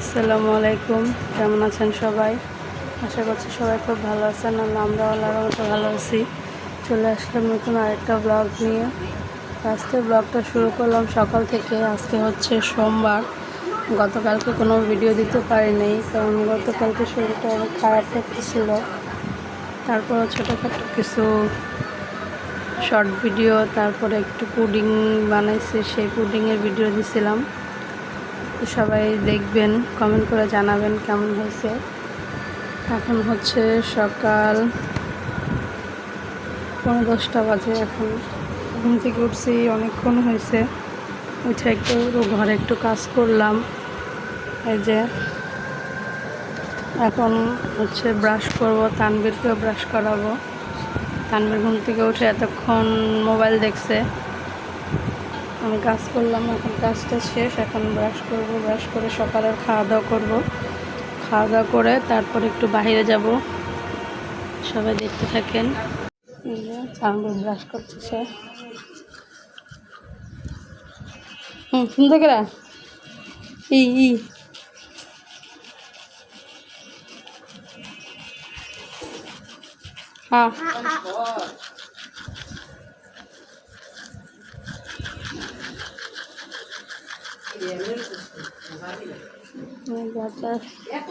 আসসালামু আলাইকুম। কেমন আছেন সবাই? আশা করছি সবাই খুব ভালো আছেন আর আমরা আল্লাহর মতো ভালো আছি। চলে আসলাম নতুন আরেকটা ব্লগ নিয়ে। আজকে ব্লগটা শুরু করলাম সকাল থেকে। আজকে হচ্ছে সোমবার। গতকালকে কোনো ভিডিও দিতে পারিনি, কারণ গতকালকে শরীরটা অনেক খারাপ করতেছিল। তারপর ছোটোখাটো কিছু শর্ট ভিডিও তারপরে একটু পুডিং বানাইছে, সেই পুডিংয়ের ভিডিও দিছিলাম। তো সবাই দেখবেন কমেন্ট করে জানাবেন কেমন হয়েছে। এখন হচ্ছে সকাল পনেরো দশটা বাজে এখন। ঘুম থেকে উঠছি, অনেকক্ষণ হয়েছে। উঠে একটু ঘরে একটু কাজ করলাম। এই যে এখন হচ্ছে ব্রাশ করব তানবীরকেও ব্রাশ করাবো। তানবীর ঘুম থেকে উঠে এতক্ষণ মোবাইল দেখছে। আমি কাজ করলাম, এখন কাজটা শেষ, এখন ব্রাশ করব ব্রাশ করে সকালের খাওয়া দাওয়া করব। খাওয়া দাওয়া করে তারপর একটু বাইরে যাব। সবাই দেখতে থাকেন। তানবীর ব্রাশ করতেছে। হুম ফোন থেকে রা ই ই। হ্যাঁ এত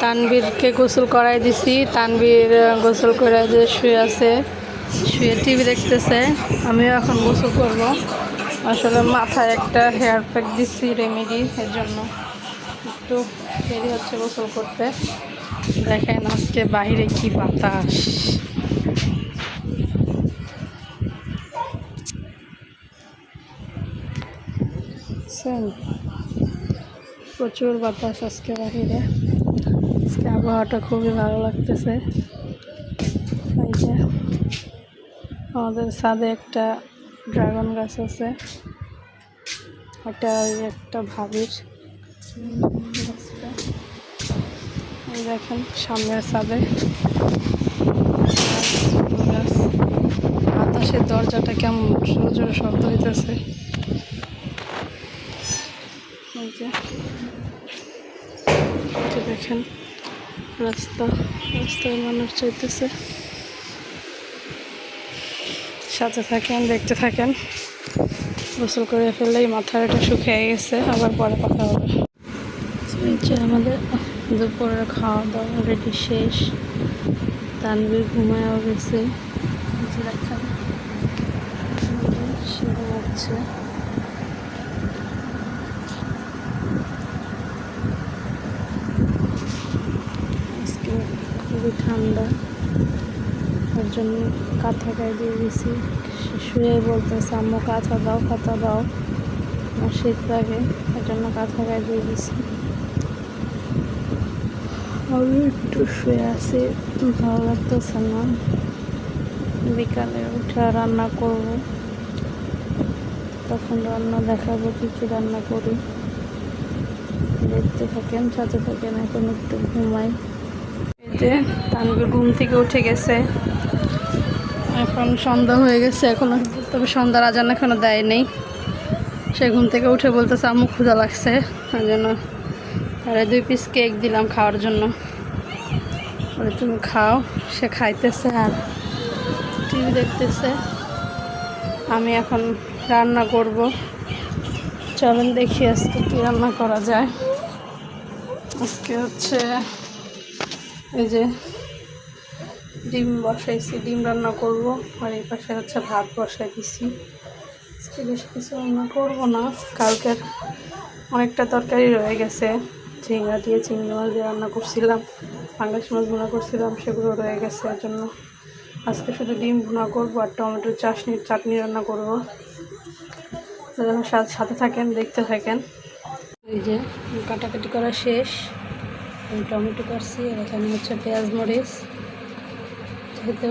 তানবীরকে গোসল করাই দিছি। তানবীর গোসল করে যে শুয়ে আছে, শুয়ে টিভি দেখতেছে। আমিও এখন গোসল করব। আসলে মাথায় একটা হেয়ার প্যাক দিচ্ছি রেমেডি এর জন্য। একটু দেরি হচ্ছে গোসল করতে। দেখেন আজকে বাইরে কি বাতাস? প্রচুর বাতাস আজকে বাহিরে আজকে আবহাওয়াটা খুবই ভালো লাগতেছে। আমাদের ছাদে একটা ড্রাগন গাছ আছে একটা একটা ভাবির গাছটা। দেখেন, সামনের ছাদে গাছ। বাতাসের দরজাটা কেমন জোরে জোরে শব্দ হইতেছে দেখেন, রাস্তা রাস্তায় মানুষ চাইতেছে সাথে থাকেন, দেখতে থাকেন। গোসল করে ফেললেই মাথার এটা শুকিয়ে গেছে, আবার পরে কথা হবে। আমাদের দুপুরের খাওয়া দাওয়া রেডি শেষ। তানবির ঘুমায়ও গেছে। খুবই ঠান্ডা। তার জন্য কাঁথা গায়ে দিয়ে সে শুয়ে বলতেছে, আম্মু, কাঁথা দাও কাঁথা দাও। আমার শীত লাগে তার জন্য কাঁথা গায়ে দিয়ে দিয়েছি আমি একটু শুয়ে আছি, ভালো লাগতেছে না। বিকালে উঠে রান্না করব। তখন রান্না দেখাবো কী কী রান্না করি। দেখতে থাকেন, সাথে থাকেন, এখন একটু ঘুমাই। যে ঘুম থেকে উঠে গেছে। এখন সন্ধ্যা হয়ে গেছে, এখন তবে সন্ধ্যার আজান এখনও দেয় নেই। সে ঘুম থেকে উঠে বলতেছে, আম্মু, ক্ষুধা লাগছে। ওই জন্য তারে দুই পিস কেক দিলাম খাওয়ার জন্য। বলে, তুমি খাও। সে খাইতেছে আর টিভি দেখতেছে। আমি এখন রান্না করব। চলেন দেখি আজকে কী রান্না করা যায়। আজকে হচ্ছে এই যে ডিম বসাইছি, ডিম রান্না করব। আর এই পাশে হচ্ছে ভাত বসাই দিছি। বেশি কিছু রান্না করব না। কালকের অনেকটা তরকারি রয়ে গেছে। ঝিঙ্গা দিয়ে, চিংড়ি মাছ দিয়ে রান্না করছিলাম। পাঙ্গাস মাছ ভুনা করছিলাম, সেগুলো রয়ে গেছে এর জন্য। আজকে শুধু ডিম ভুনা করব আর টমেটোর চাটনি চাটনি রান্না করব। যেন সাথে থাকেন, দেখতে থাকেন। এই যে, কাটাকাটি করা শেষ। আমি টমেটো কাটছি, আর এখানে হচ্ছে পেঁয়াজ মরিচ। যেহেতু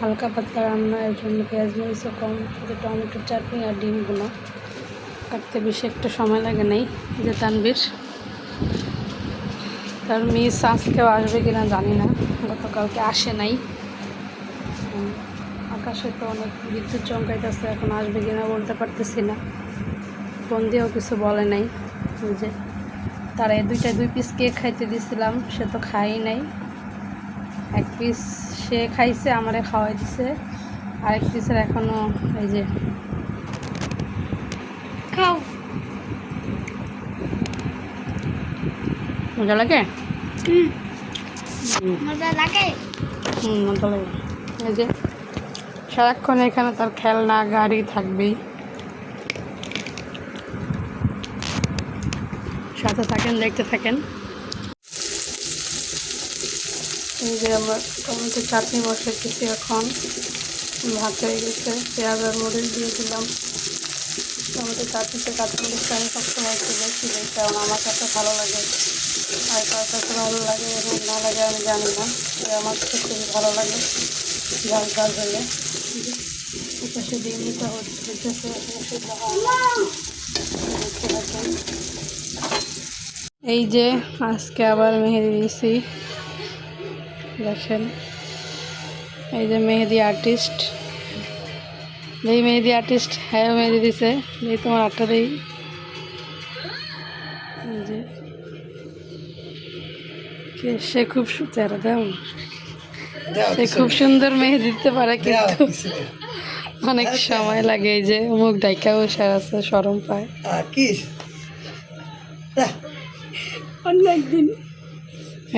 হালকা পাতলা রান্না, এর জন্য পেঁয়াজ মরিচও কম, শুধু টমেটোর চাটনি আর ডিমগুলো। কাটতে বেশি একটা সময় লাগে নাই যে তানবির তার মিস আজকেও আসবে কিনা জানি না, গতকালকে আসে নাই। আকাশে তো অনেক বিদ্যুৎ চমকাইতেছে, এখন আসবে কিনা বলতে পারতেছি না। ফোন দিয়েও কিছু বলে নাই যে। তারা দুইটা দুই পিস কেক খাইতে দিছিলাম, সে তো খাই নাই। এক পিস সে খাইছে আমারে খাওয়াই দিছে। আরেক পিসের এখনও এই যে খাও। মজা লাগে। মজা লাগে? হুম মজা লাগে। এই যে সারাক্ষণ এখানে তার খেলনা গাড়ি থাকবেই। সাথে থাকেন দেখতে থাকেন। এই যে আমরা টমেটো চাটনি বসাইতেছি এখন ভাত হয়ে গেছে, পেঁয়াজ আর মরিচ দিয়ে দিলাম টমেটো চাটনিতে কাঁচামরিচটা আমি সবসময় একটু বেশি দিই কারণ আমার কাছে ভালো লাগে আর কার কাছে ভালো লাগে এবং না লাগে আমি জানি না আমার কাছে খুবই ভালো লাগে ঝাল ঝাল হলে এপাশে ডিমটা হচ্ছে হইতেছে এখানে সেদ্ধ হয় না। দেখতে থাকেন। এই যে আজকে আবার মেহেদি দিয়েছি দেখেন। এই যে মেহেদি আর্টিস্ট এই মেহেদি আর্টিস্ট হ্যাঁ মেহেদি দিছে। এই তোমার আটটা দেই। এই যে। সে খুব চেহারা সে খুব সুন্দর মেহেদি দিতে পারে কিন্তু অনেক সময় লাগে এই যে মুখ ডাইকা বসে আছে সরম পায়। একদিন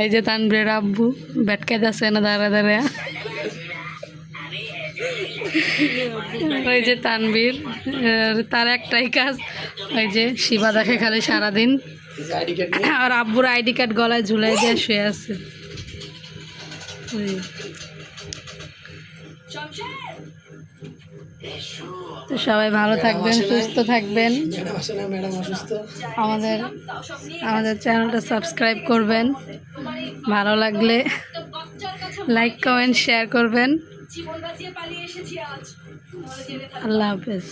এই যে তানবীরের আব্বু ব্যাটকে যাচ্ছে না, দাঁড়া দাঁড়া। ওই যে তানবীর তার একটাই কাজ, ওই যে শিবা দেখে খালি সারাদিন। আর আব্বুর আইডি কার্ড গলায় ঝুলাই দিয়ে শুয়ে আছে। তো সবাই ভালো থাকবেন সুস্থ থাকবেন। আমাদের আমাদের চ্যানেলটা সাবস্ক্রাইব করবেন। ভালো লাগলে লাইক কমেন্ট শেয়ার করবেন। আল্লাহ হাফেজ।